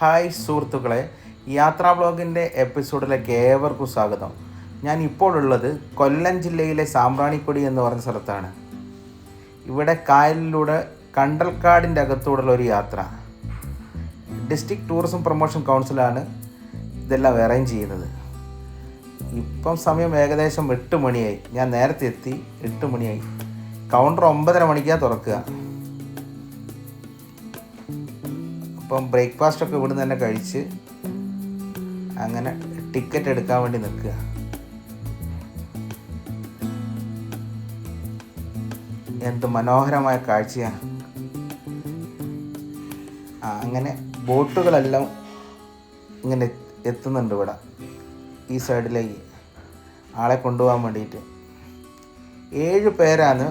Hi സുഹൃത്തുക്കളെ യാത്രാ ബ്ലോഗിന്റെ എപ്പിസോഡിലേക്ക് ഏവർക്കും സ്വാഗതം. ഞാൻ ഇപ്പോഴുള്ളത് കൊല്ലം ജില്ലയിലെ സാമ്പ്രാണിക്കൊടി എന്ന് പറഞ്ഞ സ്ഥലത്താണ്. ഇവിടെ കായലിലൂടെ കണ്ടൽക്കാടിന്റെ അകത്തൂടെയുള്ള ഒരു യാത്ര. ഡിസ്ട്രിക്ട് ടൂറിസം പ്രൊമോഷൻ കൗൺസിലാണ് ഇതെല്ലാം അറേഞ്ച് ചെയ്യുന്നത്. ഇപ്പം സമയം ഏകദേശം എട്ട് മണിയായി. ഞാൻ നേരത്തെ എത്തി എട്ട് മണിയായി. കൗണ്ടർ ഒമ്പതര മണിക്കാണ് തുറക്കുക. അപ്പം ബ്രേക്ക്ഫാസ്റ്റ് ഒക്കെ ഇവിടുന്ന് തന്നെ കഴിച്ച് അങ്ങനെ ടിക്കറ്റ് എടുക്കാൻ വേണ്ടി നിൽക്കുക. എന്ത് മനോഹരമായ കാഴ്ചയാണ് ആ അങ്ങനെ ബോട്ടുകളെല്ലാം ഇങ്ങനെ എത്തുന്നുണ്ട് ഇവിടെ. ഈ സൈഡിലേക്ക് ആളെ കൊണ്ടുപോകാൻ വേണ്ടിയിട്ട്. ഏഴ് പേരാണ്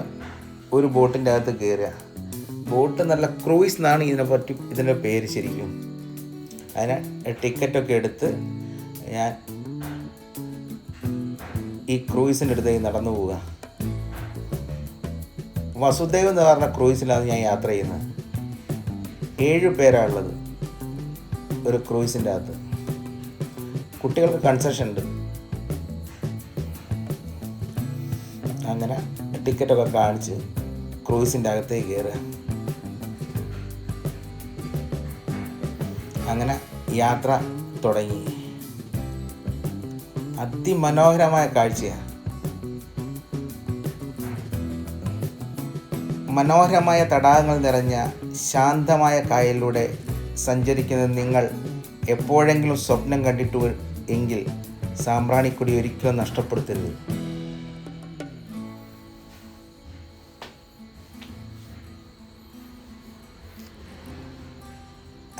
ഒരു ബോട്ടിന്റെ അകത്ത് കയറുക. ബോട്ട് നല്ല ക്രൂയിസ് എന്നാണ് ഇതിനെ പറ്റി ഇതിന്റെ പേര് ശരിക്കും. അതിന് ടിക്കറ്റൊക്കെ എടുത്ത് ഞാൻ ഈ ക്രൂയിസിന്റെ അടുത്തേക്ക് നടന്നു പോവുക. വസുദേവ് എന്ന് പറഞ്ഞ ക്രൂയിസിലാണ് ഞാൻ യാത്ര ചെയ്യുന്നത്. ഏഴ് പേരാണുള്ളത് ഒരു ക്രൂയിസിന്റെ അകത്ത്. കുട്ടികൾക്ക് കൺസെഷൻ ഉണ്ട്. അങ്ങനെ ടിക്കറ്റൊക്കെ കാണിച്ച് ക്രൂയിസിന്റെ അകത്തേക്ക് കയറുക. അങ്ങനെ യാത്ര തുടങ്ങി. അതിമനോഹരമായ കാഴ്ചയാണ്. മനോഹരമായ തടാകങ്ങൾ നിറഞ്ഞ ശാന്തമായ കായലിലൂടെ സഞ്ചരിക്കുന്ന നിങ്ങൾ എപ്പോഴെങ്കിലും സ്വപ്നം കണ്ടിട്ടു എങ്കിൽ സാമ്പ്രാണിക്കൊടി ഒരിക്കലും നഷ്ടപ്പെടുത്തരുത്.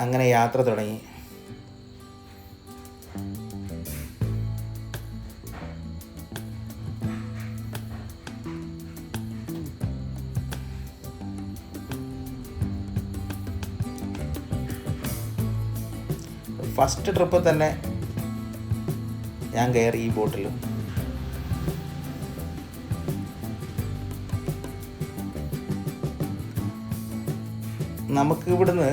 അങ്ങനെ യാത്ര തുടങ്ങി. ഫസ്റ്റ് ട്രിപ്പ് തന്നെ ഞാൻ കയറി ഈ ബോട്ടിൽ നമുക്ക് ഇവിടുന്ന്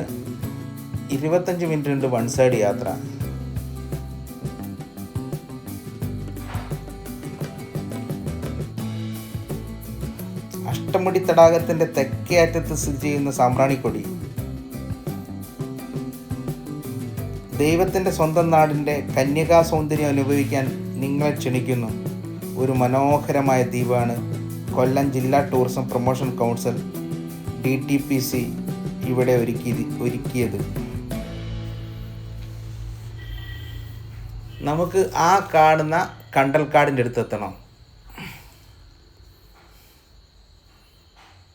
ഇരുപത്തഞ്ച് മിനിറ്റ് ഉണ്ട് വൺ സൈഡ് യാത്ര. അഷ്ടമുടി തടാകത്തിന്റെ തെക്കേ അറ്റത്ത് സ്ഥിതി ചെയ്യുന്ന സാമ്പ്രാണിക്കൊടി. ദൈവത്തിന്റെ സ്വന്തം നാടിന്റെ കന്യകാ സൗന്ദര്യം അനുഭവിക്കാൻ നിങ്ങളെ ക്ഷണിക്കുന്നു. ഒരു മനോഹരമായ ദ്വീപാണ് കൊല്ലം ജില്ലാ tourism promotion council. D T P C ഇവിടെ ഒരുക്കി ഒരുക്കിയത്. നമുക്ക് ആ കാണുന്ന കണ്ടൽക്കാടിന്റെ അടുത്ത് എത്തണം.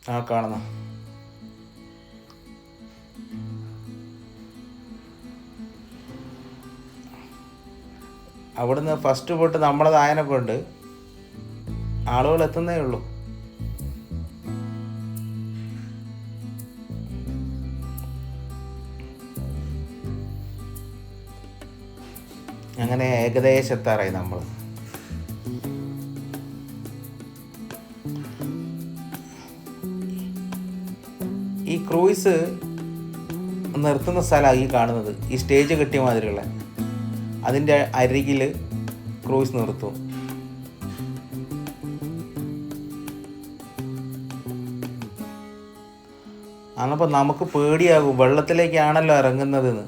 ആ കാണുന്ന. അവിടുന്ന് ഫസ്റ്റ് പോയിട്ട് നമ്മളത് ആയനൊക്കെ കൊണ്ട് ആളുകൾ എത്തുന്നേ ഉള്ളൂ. അങ്ങനെ ഏകദേശം എത്താറായി നമ്മൾ ഈ ക്രൂയിസ് നിർത്തുന്ന സ്ഥലമാണ് ഈ കാണുന്നത്. ഈ സ്റ്റേജ് കെട്ടിയ മാതിരിയുള്ള. അതിന്റെ അരികിൽ ക്രൂയിസ് നിർത്തും. അന്നപ്പോൾ നമുക്ക് പേടിയാകും. വെള്ളത്തിലേക്കാണല്ലോ ഇറങ്ങുന്നതെന്ന്.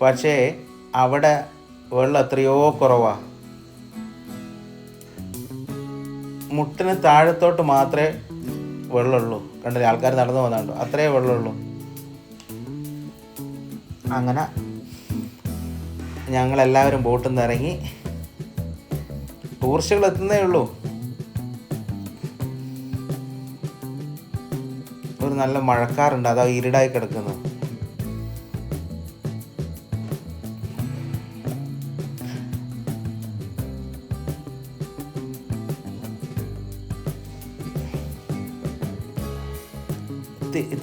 പക്ഷേ അവിടെ വെള്ളം എത്രയോ കുറവാണ് മുട്ടിന് താഴത്തോട്ട് മാത്രമേ വെള്ളമുള്ളൂ. കണ്ടില്ലേ? ആൾക്കാർ നടന്നു പോകുന്നുണ്ടോ. അത്രേ വെള്ളമുള്ളൂ. അങ്ങനെ ഞങ്ങളെല്ലാവരും ബോട്ടിൽ നിന്ന് ഇറങ്ങി ടൂറിസ്റ്റുകൾ എത്തുന്നേ ഉള്ളൂ. ഒരു നല്ല മഴക്കാറുണ്ട്. അതാ ഇരുടായി കിടക്കുന്നു.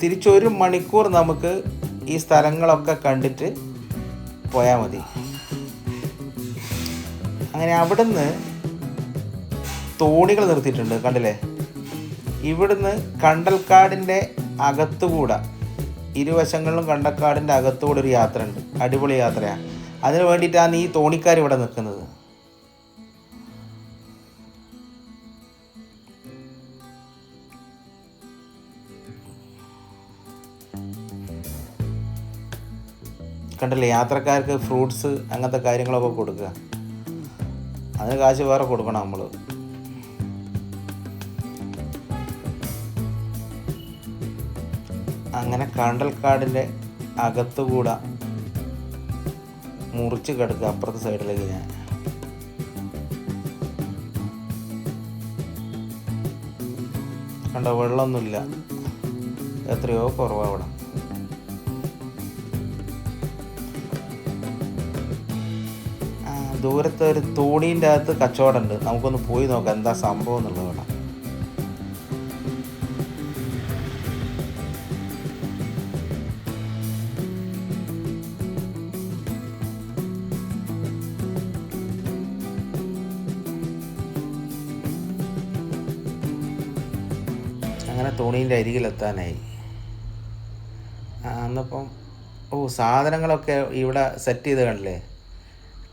തിരിച്ചൊരു മണിക്കൂർ നമുക്ക് ഈ സ്ഥലങ്ങളൊക്കെ കണ്ടിട്ട് പോയാൽ മതി. അങ്ങനെ അവിടുന്ന് തോണികൾ നിർത്തിയിട്ടുണ്ട് കണ്ടില്ലേ? ഇവിടുന്ന് കണ്ടൽക്കാടിന്റെ അകത്തുകൂടെ ഇരുവശങ്ങളിലും കണ്ടൽക്കാടിന്റെ അകത്തുകൂടെ ഒരു യാത്രയുണ്ട്. അടിപൊളി യാത്രയാണ് അതിന് വേണ്ടിയിട്ടാണ് ഈ തോണിക്കാർ ഇവിടെ നിൽക്കുന്നത്. കണ്ടില്ലേ യാത്രക്കാർക്ക് ഫ്രൂട്ട്സ് അങ്ങനത്തെ കാര്യങ്ങളൊക്കെ കൊടുക്കുക. അതിന് കാശ് വേറെ കൊടുക്കണം നമ്മൾ അങ്ങനെ കണ്ടൽക്കാടിന്റെ അകത്തുകൂടെ മുറിച്ച് കിടക്കുക അപ്പുറത്തെ സൈഡിലേക്ക് ഞാൻ. കണ്ടോ വെള്ളമൊന്നുമില്ല. എത്രയോ കുറവാണ് അവിടെ ദൂരത്ത് ഒരു തോണീന്റെ അകത്ത് കച്ചവടമുണ്ട്. നമുക്കൊന്ന് പോയി നോക്കാം എന്താ സംഭവം എന്നുള്ളത് അവിടെ അങ്ങനെ തോണീന്റെ അരികിലെത്താനായി. എന്നപ്പം ഓ സാധനങ്ങളൊക്കെ ഇവിടെ സെറ്റ് ചെയ്ത് കണ്ടില്ലേ?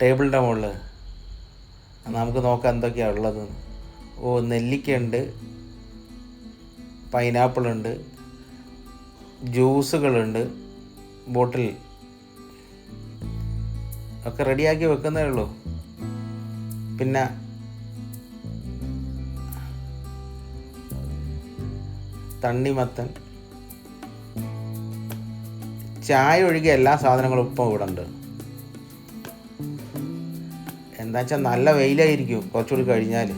ടേബിളിന്റെ മുകളിൽ. നമുക്ക് നോക്കാം എന്തൊക്കെയാണ് ഉള്ളത്. ഓ നെല്ലിക്കയുണ്ട്. പൈനാപ്പിളുണ്ട്. ജ്യൂസുകളുണ്ട്. ബോട്ടിൽ. ഒക്കെ റെഡിയാക്കി വെക്കുന്നേ ഉള്ളൂ. പിന്നെ തണ്ണിമത്തൻ. ചായ ഒഴികെ എല്ലാ സാധനങ്ങളും ഇപ്പം ഇവിടെ ഉണ്ട് എന്താ വെച്ചാൽ നല്ല വെയിലായിരിക്കും കുറച്ചുകൂടി കഴിഞ്ഞാൽ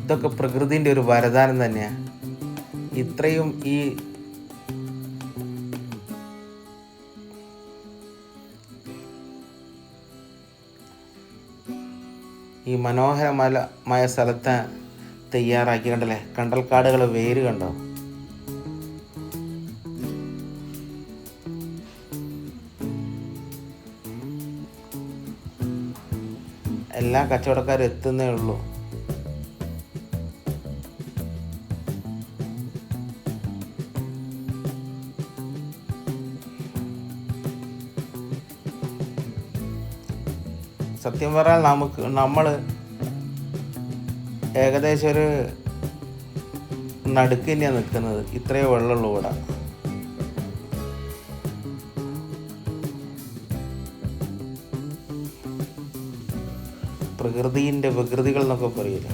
ഇതൊക്കെ പ്രകൃതിന്റെ ഒരു വരദാനം തന്നെയാണ് ഇത്രയും ഈ ഈ മനോഹരമായ സ്ഥലത്തെ തയ്യാറാക്കി കണ്ടല്ലേ കണ്ടൽക്കാടുകൾ വേര് കണ്ടോ? എല്ലാ കച്ചവടക്കാരും എത്തുന്നേ ഉള്ളൂ. സത്യം പറഞ്ഞാൽ നമുക്ക് നമ്മൾ ഏകദേശം ഒരു നടുക്ക് തന്നെയാണ് നിൽക്കുന്നത്. ഇത്രയേ വെള്ളമുള്ളൂ ഇവിടെ. പ്രകൃതിന്റെ വികൃതികൾ എന്നൊക്കെ പറയില്ല?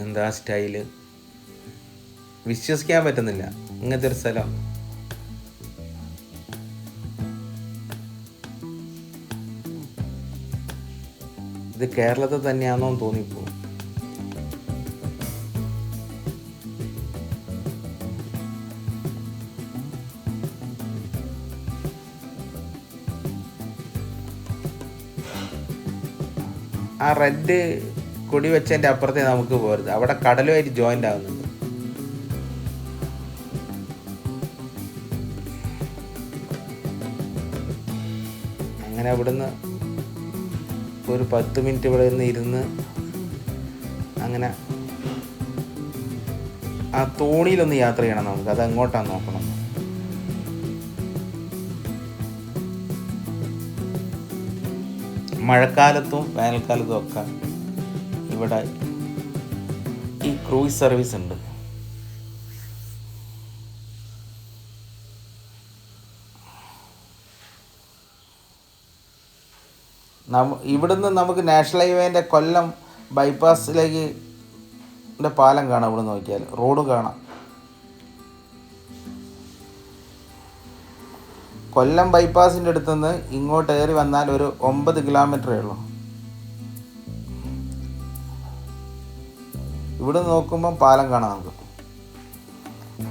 എന്താ സ്റ്റൈൽ? വിശ്വസിക്കാൻ പറ്റുന്നില്ല. ഇങ്ങനത്തെ ഒരു സ്ഥലം. കേരളത്തിൽ തന്നെയാണോ എന്ന് തോന്നിപ്പോ? ആ റെഡ് കൊടി വെച്ചതിന്റെ അപ്പുറത്തേ നമുക്ക് പോരുത്. അവിടെ കടലുമായിട്ട് ജോയിന്റ് ആവുന്നുണ്ട്. ഒരു പത്ത് മിനിറ്റ് ഇവിടെ നിന്ന് ഇരുന്ന് അങ്ങനെ ആ തോണിയിലൊന്ന് യാത്ര ചെയ്യണം നമുക്ക്. അത് അങ്ങോട്ടാണ് നോക്കണം. മഴക്കാലത്തും വേനൽക്കാലത്തും ഒക്കെ ഇവിടെ ഈ ക്രൂയിസ് സർവീസ് ഉണ്ട്. നമ്മ ഇവിടുന്ന് നമുക്ക് നാഷണൽ ഹൈവേന്റെ കൊല്ലം ബൈപ്പാസിലേക്ക് പാലം കാണാം ഇവിടെ നോക്കിയാൽ. റോഡ് കാണാം. കൊല്ലം ബൈപ്പാസിന്റെ അടുത്തുനിന്ന് ഇങ്ങോട്ട് കയറി വന്നാൽ ഒരു ഒമ്പത് കിലോമീറ്ററേ ഉള്ളൂ. ഇവിടെ നോക്കുമ്പം പാലം കാണാം നമുക്ക്.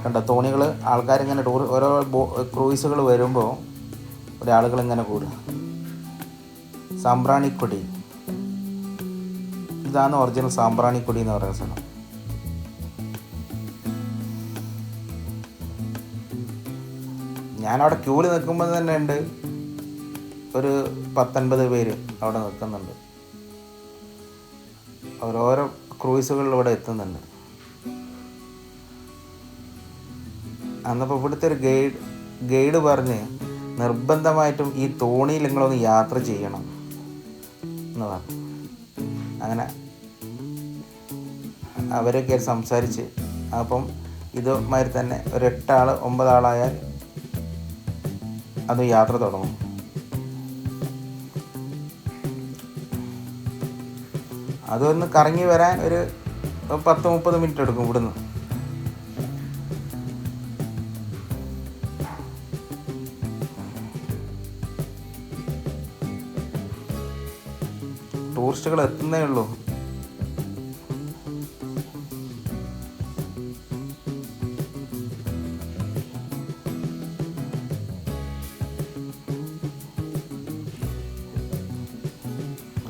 കണ്ട തോണികൾ ആൾക്കാരിങ്ങനെ ടൂർ ഓരോ ക്രൂയിസുകൾ വരുമ്പോൾ ഒരാളുകൾ ഇങ്ങനെ കൂടുക. സാമ്പ്രാണിക്കൊടി. ഇതാണ് ഒറിജിനൽ സാമ്പ്രാണിക്കൊടി എന്ന് പറയുന്ന സ്ഥലം ഞാനവിടെ ക്യൂവിൽ നിൽക്കുമ്പോൾ തന്നെ ഉണ്ട്. ഒരു പത്തൊൻപത് പേര് അവിടെ നിൽക്കുന്നുണ്ട്. അവരോരോ ക്രൂയിസുകളിൽ ഇവിടെ എത്തുന്നുണ്ട്. അന്നപ്പോൾ ഇവിടുത്തെ ഒരു ഗൈഡ് ഗൈഡ് പറഞ്ഞ് നിർബന്ധമായിട്ടും ഈ തോണിയിൽ നിങ്ങളൊന്ന് യാത്ര ചെയ്യണം. എന്ന് പറഞ്ഞു അങ്ങനെ അവരൊക്കെ സംസാരിച്ച് അപ്പം ഇതുമാതിരി തന്നെ ഒരു എട്ടാൾ ഒമ്പതാളായാൽ അത് യാത്ര തുടങ്ങും. അതൊന്ന് കറങ്ങി വരാൻ ഒരു പത്ത് മുപ്പത് മിനിറ്റ് എടുക്കും ഇവിടുന്ന്. ടൂറിസ്റ്റുകൾ എത്തുന്നേ ഉള്ളൂ.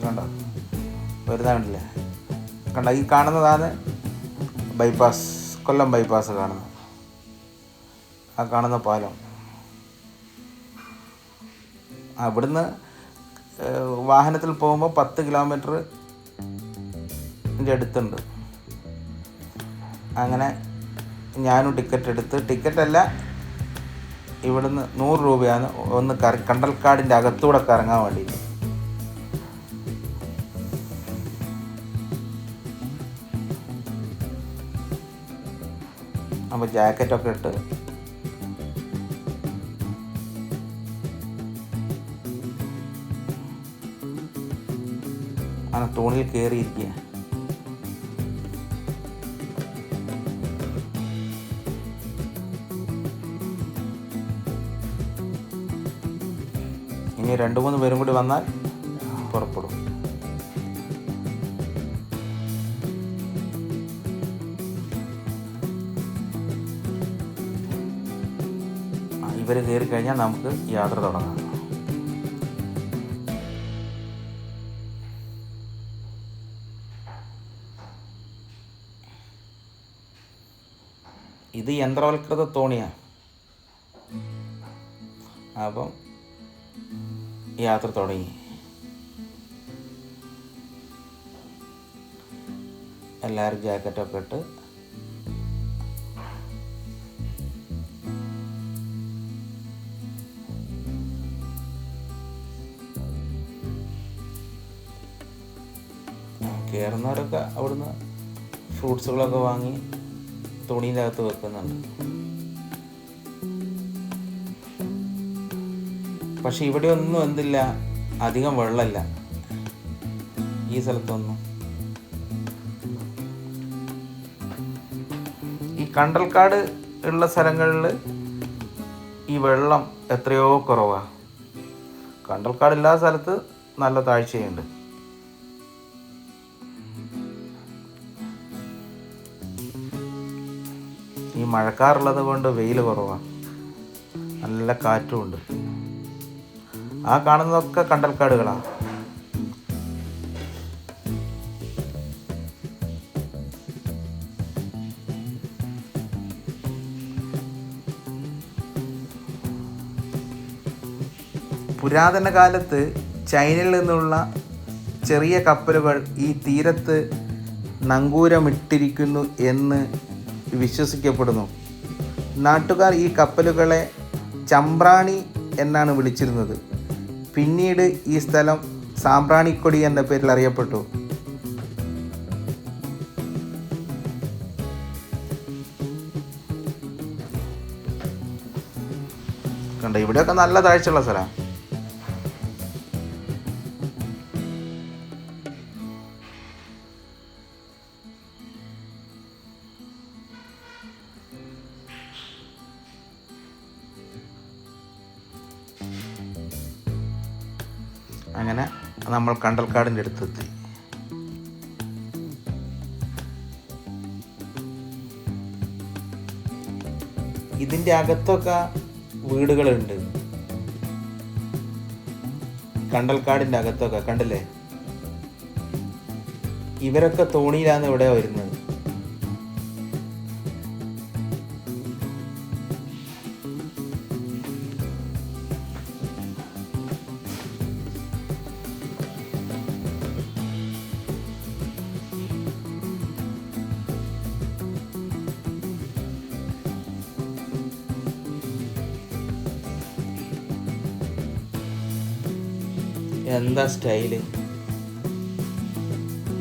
കണ്ടോ? വരുന്നതുണ്ടല്ലേ കണ്ട? ഈ കാണുന്നതാണ് ബൈപ്പാസ് കൊല്ലം ബൈപ്പാസ് കാണുന്നത്. ആ കാണുന്ന പാലം. ഏഹ്, വാഹനത്തിൽ പോകുമ്പോൾ പത്ത് കിലോമീറ്റർ അടുത്തുണ്ട്. അങ്ങനെ ഞാനും ടിക്കറ്റ് എടുത്ത്. ടിക്കറ്റല്ല ഇവിടുന്ന് നൂറ് രൂപയാണ്. ഒന്ന് കറ കണ്ടൽക്കാടിന്റെ അകത്തൂടെ കറങ്ങാൻ വേണ്ടി. അപ്പോൾ ജാക്കറ്റൊക്കെ ഇട്ട് തോണിയിൽ കയറിയിരിക്കുക ഇനി രണ്ട് മൂന്ന് പേരും കൂടി വന്നാൽ പുറപ്പെടും. ഇവർ കയറി കഴിഞ്ഞാൽ നമുക്ക് യാത്ര തുടങ്ങാം. ഇത് യന്ത്രവൽകൃത തോണിയാണ് അപ്പം യാത്ര തുടങ്ങി. എല്ലാവരും ജാക്കറ്റൊക്കെ ഇട്ട് കയറുന്നവരൊക്കെ അവിടുന്ന് ഫ്രൂട്ട്സുകളൊക്കെ വാങ്ങി. തുണീന്റെ അകത്ത് വെക്കുന്നുണ്ട്. പക്ഷെ ഇവിടെ ഒന്നും എന്തില്ല അധികം വെള്ളമില്ല. ഈ സ്ഥലത്തൊന്നും. ഈ കണ്ടൽക്കാട് ഉള്ള സ്ഥലങ്ങളിൽ ഈ വെള്ളം എത്രയോ കുറവാണ് കണ്ടൽക്കാടില്ലാത്ത സ്ഥലത്ത് നല്ല താഴ്ചയുണ്ട്. ഈ മഴക്കാറുള്ളത് കൊണ്ട് വെയിൽ കുറവാണ് നല്ല കാറ്റും ഉണ്ട്. ആ കാണുന്നതൊക്കെ കണ്ടൽക്കാടുകളാണ് പുരാതന കാലത്ത് ചൈനയിൽ നിന്നുള്ള ചെറിയ കപ്പലുകൾ ഈ തീരത്ത് നങ്കൂരമിട്ടിരിക്കുന്നു എന്ന് വിശ്വസിക്കപ്പെടുന്നു. നാട്ടുകാർ ഈ കപ്പലുകളെ ചമ്പ്രാണി എന്നാണ് വിളിച്ചിരുന്നത്. പിന്നീട് ഈ സ്ഥലം സാമ്പ്രാണിക്കൊടി എന്ന പേരിൽ അറിയപ്പെട്ടു. കണ്ട ഇവിടെയൊക്കെ നല്ല താഴ്ചയുള്ള സ്ഥലമാണ് കണ്ടൽക്കാടിന്റെ അടുത്തെത്തി. ഇതിന്റെ അകത്തൊക്കെ വീടുകളുണ്ട്. കണ്ടൽക്കാടിന്റെ അകത്തൊക്കെ കണ്ടില്ലേ? ഇവരൊക്കെ തോണിയിലാണ് ഇവിടെ വരുന്നത്. എന്താ സ്റ്റൈൽ?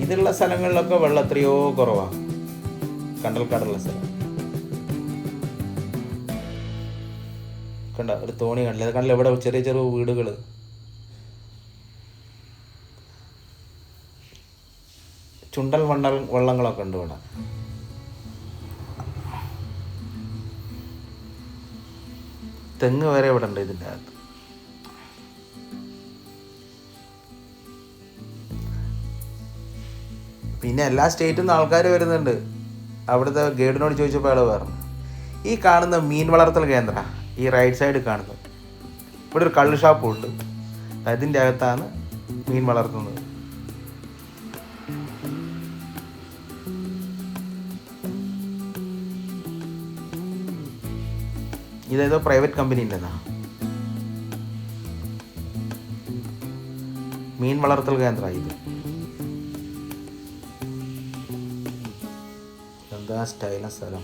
ഇതുള്ള സ്ഥലങ്ങളിലൊക്കെ വെള്ളം എത്രയോ കുറവാണ് കണ്ടൽക്കാടുള്ള സ്ഥലം. കണ്ട? ഒരു തോണി കണ്ടില്ല? കണ്ടില്ല? ഇവിടെ ചെറിയ ചെറിയ വീടുകൾ ചുണ്ടൽ വണ്ണൽ വള്ളങ്ങളൊക്കെ ഉണ്ട് ഇവിടെ. തെങ്ങ് വരെ ഇവിടെ ഉണ്ട് ഇതിന്റെ അകത്ത്. പിന്നെ എല്ലാ സ്റ്റേറ്റിൽ നിന്ന് ആൾക്കാർ വരുന്നുണ്ട്. അവിടുത്തെ ഗൈഡിനോട് ചോദിച്ചപ്പോൾ അയാൾ പറഞ്ഞു ഈ കാണുന്ന മീൻ വളർത്തൽ കേന്ദ്ര ഈ റൈറ്റ് സൈഡ് കാണുന്നത്. ഇവിടെ ഒരു കള്ള് ഷാപ്പും ഉണ്ട് അതിന്റെ അകത്താണ് മീൻ വളർത്തുന്നത്. ഇതേതോ പ്രൈവറ്റ് കമ്പനീന്റെതാ മീൻ വളർത്തൽ കേന്ദ്ര ഇത്. എന്താ സ്റ്റൈലും സ്ഥലം.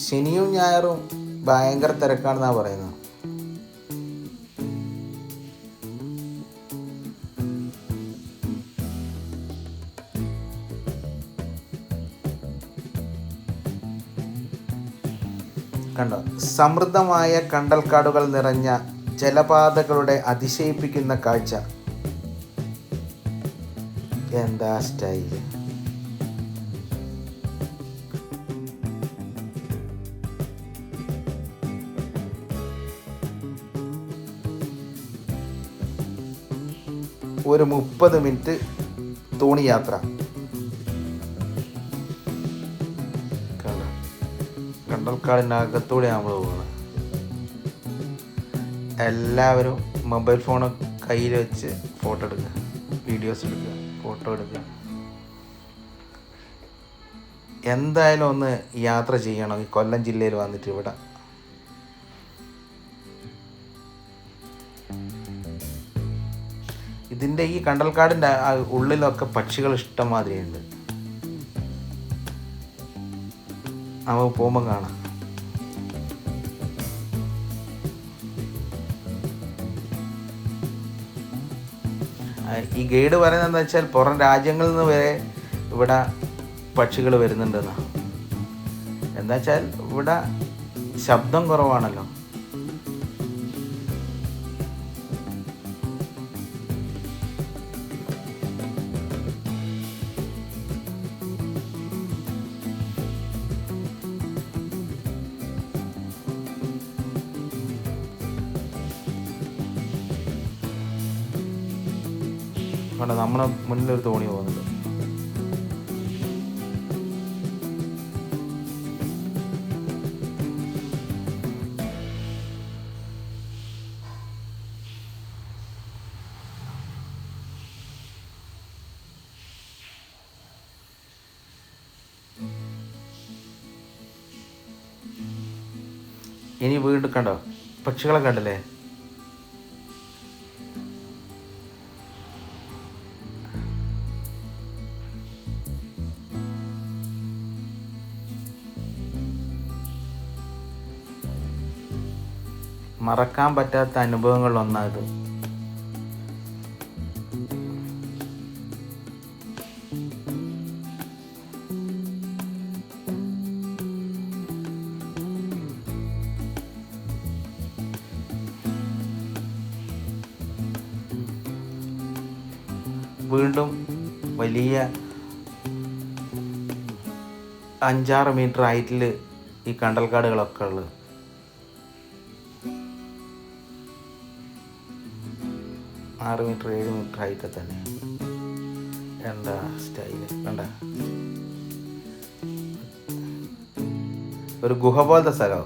ശനിയും ഞായറും ഭയങ്കര തിരക്കാണെന്നാ പറയുന്നത് കണ്ടോ? സമൃദ്ധമായ കണ്ടൽക്കാടുകൾ നിറഞ്ഞ ജലപാതകളുടെ അതിശയിപ്പിക്കുന്ന കാഴ്ച. എന്താ സ്റ്റൈൽ ഒരു മുപ്പത് മിനിറ്റ് തോണി യാത്ര. കണ്ടോ? കണ്ടൽക്കാടിനകത്തൂടെ നമ്മൾ പോകുന്നത് എല്ലാവരും മൊബൈൽ ഫോൺ കയ്യിൽ വെച്ച് ഫോട്ടോ എടുക്കുക. വീഡിയോസ് എടുക്കുക ഫോട്ടോ എടുക്കുക. എന്തായാലും ഒന്ന് യാത്ര ചെയ്യണം. ഈ കൊല്ലം ജില്ലയിൽ വന്നിട്ട് ഇവിടെ. ഇതിന്റെ ഈ കണ്ടൽക്കാടിന്റെ ഉള്ളിലൊക്കെ പക്ഷികൾ ഇഷ്ടം മാതിരിയുണ്ട്. നമുക്ക് പോകുമ്പോൾ കാണാം. ഈ ഗൈഡ് പറയുന്നത് എന്താ വെച്ചാൽ പുറം രാജ്യങ്ങളിൽ നിന്ന് വരെ ഇവിടെ പക്ഷികൾ വരുന്നുണ്ടെന്നാണ് എന്താ വെച്ചാൽ ഇവിടെ ശബ്ദം കുറവാണല്ലോ. കണ്ടോ നമ്മളെ മുന്നിലൊരു തോണി പോകുന്നുണ്ട്. ഇനി വീണ്ടും കണ്ടോ? പക്ഷികളെ കണ്ടില്ലേ? മറക്കാൻ പറ്റാത്ത അനുഭവങ്ങളിൽ ഇത് വീണ്ടും വലിയ അഞ്ചാറ് മീറ്റർ ഹൈറ്റിൽ ഈ കണ്ടൽക്കാടുകളൊക്കെ ഉള്ളത്. മീറ്റർ ഏഴ് മീറ്റർ ഹൈറ്റ് തന്നെ. എന്താ സ്റ്റൈൽ? വേണ്ട ഒരു ഗുഹ പോലത്തെ സ്ഥലം.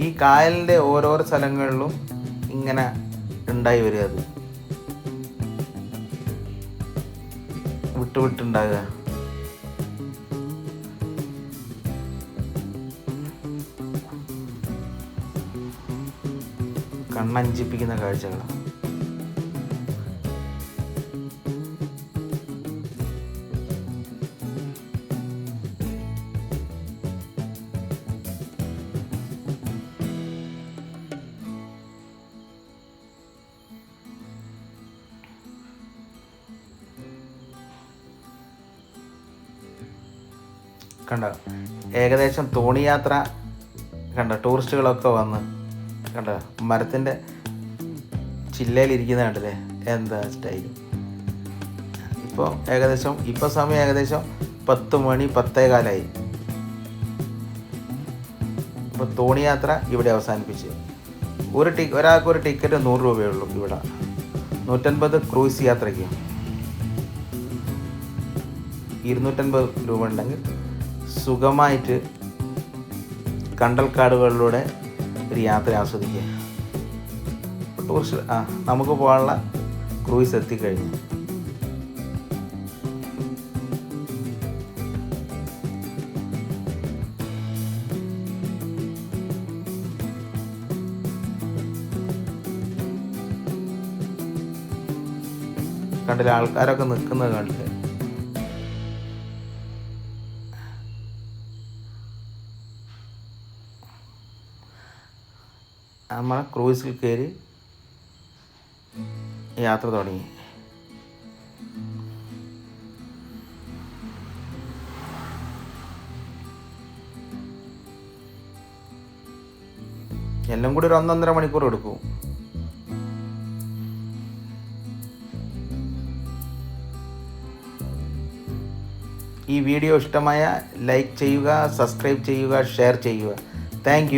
ഈ കായലിന്റെ ഓരോരോ സ്ഥലങ്ങളിലും ഇങ്ങനെ ഉണ്ടായി വരിക അത്. വിട്ട് വിട്ടുണ്ടാകുക കണ്ണഞ്ചിപ്പിക്കുന്ന കാഴ്ചകളാണ്. കണ്ട? ഏകദേശം തോണി യാത്ര കണ്ട? ടൂറിസ്റ്റുകളൊക്കെ വന്ന് കണ്ട? മരത്തിന്റെ ചില്ലയിലിരിക്കുന്ന കണ്ടില്ലേ? എന്താ സ്റ്റൈൽ ഇപ്പോൾ ഏകദേശം ഇപ്പോൾ സമയം ഏകദേശം പത്ത് മണി പത്തേ കാലായി. ഇപ്പോൾ തോണി യാത്ര ഇവിടെ അവസാനിപ്പിച്ച്. ഒരു ടി ഒരാൾക്ക് ഒരു ടിക്കറ്റ് നൂറ് രൂപയേ ഉള്ളൂ ഇവിടെ. നൂറ്റൻപത് ക്രൂയിസ് യാത്രയ്ക്ക്. ഇരുന്നൂറ്റൻപത് രൂപ ഉണ്ടെങ്കിൽ സുഖമായിട്ട് കണ്ടൽക്കാടുകളിലൂടെ ഒരു യാത്ര ആസ്വദിക്കുക. ടൂറിസ്റ്റ് ആ നമുക്ക് പോകാനുള്ള ക്രൂയിസ് എത്തിക്കഴിഞ്ഞു. കണ്ടില്ല ആൾക്കാരൊക്കെ നിൽക്കുന്നത് കണ്ടില്ലേ? നമ്മൾ ക്രൂസിൽ കയറി യാത്ര തുടങ്ങി. എല്ലാം കൂടി ഒരു ഒന്നൊന്നര മണിക്കൂർ എടുക്കും. ഈ വീഡിയോ ഇഷ്ടമായ ലൈക്ക് ചെയ്യുക സബ്സ്ക്രൈബ് ചെയ്യുക ഷെയർ ചെയ്യുക. താങ്ക്